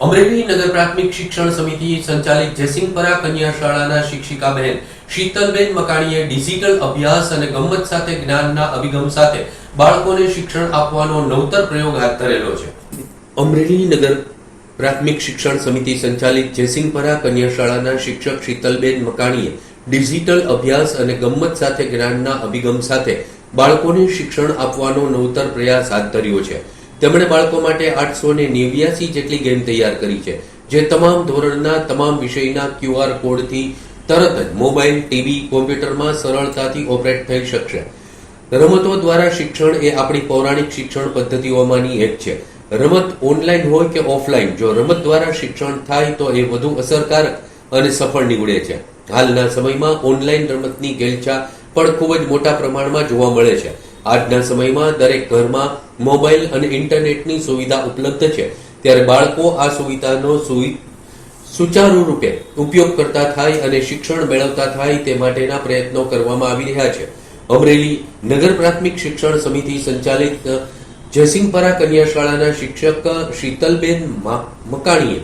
અમરેલી નગર પ્રાથમિક શિક્ષણ સમિતિ સંચાલિત જયસિંહપરા કન્યા શાળાના શિક્ષિકા બહેન શીતલબેન મકાણીએ ડિજિટલ અભ્યાસ અને ગમ્મત સાથે જ્ઞાનના અભિગમ સાથે બાળકોને શિક્ષણ આપવાનો નવતર પ્રયોગ હાથ ધરેલો છે. અમરેલી નગર પ્રાથમિક શિક્ષણ સમિતિ સંચાલિત જયસિંહપરા કન્યા શાળાના શિક્ષક શીતલબેન મકાણીએ ડિજિટલ અભ્યાસ અને ગમ્મત સાથે જ્ઞાનના અભિગમ સાથે બાળકોને શિક્ષણ આપવાનો નવતર પ્રયાસ હાથ ધર્યો છે. તેમણે બાળકો માટે આઠસો ને નેવ્યાસી જેટલી ગેમ તૈયાર કરી છે, જે તમામ ધોરણના, તમામ વિષયના ક્યુઆર કોડથી તરત જ મોબાઈલ, ટીવી, કોમ્પ્યુટરમાં સરળતાથી ઓપરેટ થઈ શકશે. રમતો દ્વારા શિક્ષણ એ આપણી પૌરાણિક શિક્ષણ પદ્ધતિઓમાંની એક છે. રમત ઓનલાઈન હોય કે ઓફલાઈન, જો રમત દ્વારા શિક્ષણ થાય તો એ વધુ અસરકારક અને સફળ નીવડે છે. હાલના સમયમાં ઓનલાઈન રમતની ગેલછા પણ ખૂબ જ મોટા પ્રમાણમાં જોવા મળે છે. આજના સમયમાં દરેક ઘરમાં મોબાઈલ અને ઇન્ટરનેટની સુવિધા ઉપલબ્ધ છે. ત્યારે બાળકો આ સુવિધાનો સુવિ, સુચારુ રૂપે ઉપયોગ કરતા થાય અને શિક્ષણ મેળવતા થાય તે માટેના પ્રયત્નો કરવામાં આવી રહ્યા છે. અમરેલી નગર પ્રાથમિક શિક્ષણ સમિતિ સંચાલિત જયસિંહપરા કન્યા શાળાના શિક્ષક શીતલબેન મકાણીએ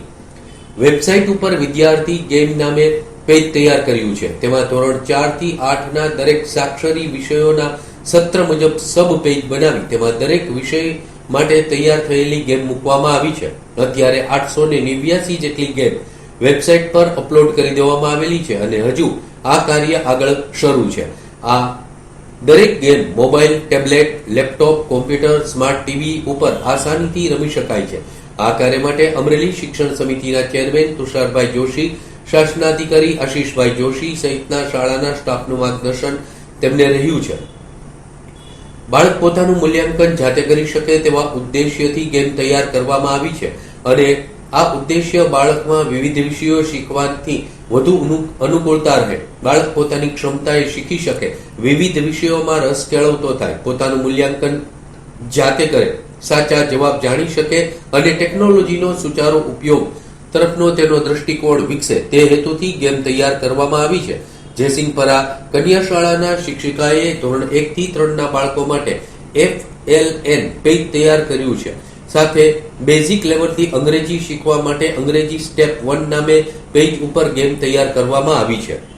વેબસાઇટ ઉપર વિદ્યાર્થી ગેમ નામે પેજ તૈયાર કર્યું છે. તેમાં ધોરણ ચારથી આઠના દરેક સાક્ષરી વિષયોના સત્ર મુજબ સબ પેજ બનાવી, તેમાં દરેક વિષય માટે તૈયાર થયેલી ગેમ મૂકવામાં આવી છે. અત્યારે આઠસો ને નેવ્યાસી જેટલી ગેમ વેબસાઇટ પર અપલોડ કરી દેવામાં આવેલી છે અને હજુ આ કાર્ય આગળ શરૂ છે. આ દરેક game mobile, tablet, laptop, computer, smart TV ઉપર આસાનીથી રમી શકાય છે. આ કાર્ય માટે અમરેલી શિક્ષણ સમિતિના ચેરમેન તુષારભાઈ જોશી શાસનાધિકારી આશીષભાઈ જોશી સહિતના શાળાના સ્ટાફનું માર્ગદર્શન તેમને રહ્યું છે. બાળક પોતાનું મૂલ્યાંકન જાતે કરી શકે તેવા ઉદ્દેશ્યથી ગેમ તૈયાર કરવામાં આવી છે અને આ ઉદ્દેશ્ય બાળકમાં વિવિધ વિષયો શીખવાથી વધુ અનુકૂળતા રહે. બાળક પોતાની ક્ષમતાએ શીખી શકે. વિવિધ વિષયોમાં રસ કેળવતો થાય. પોતાનું મૂલ્યાંકન જાતે કરે. સાચા જવાબ જાણી શકે અને ટેકનોલોજીનો સુચારો ઉપયોગ તરફનો તેનો દ્રષ્ટિકોણ વિકસે તે હેતુથી ગેમ તૈયાર કરવામાં આવી છે. જયસિંહપરા કન્યા શાળાના શિક્ષિકાએ ધોરણ એક થી ત્રણના બાળકો માટે એફ એલ એન પેજ તૈયાર કર્યું છે. સાથે બેઝિક લેવલથી અંગ્રેજી શીખવા માટે અંગ્રેજી સ્ટેપ વન નામે પેજ ઉપર ગેમ તૈયાર કરવામાં આવી છે.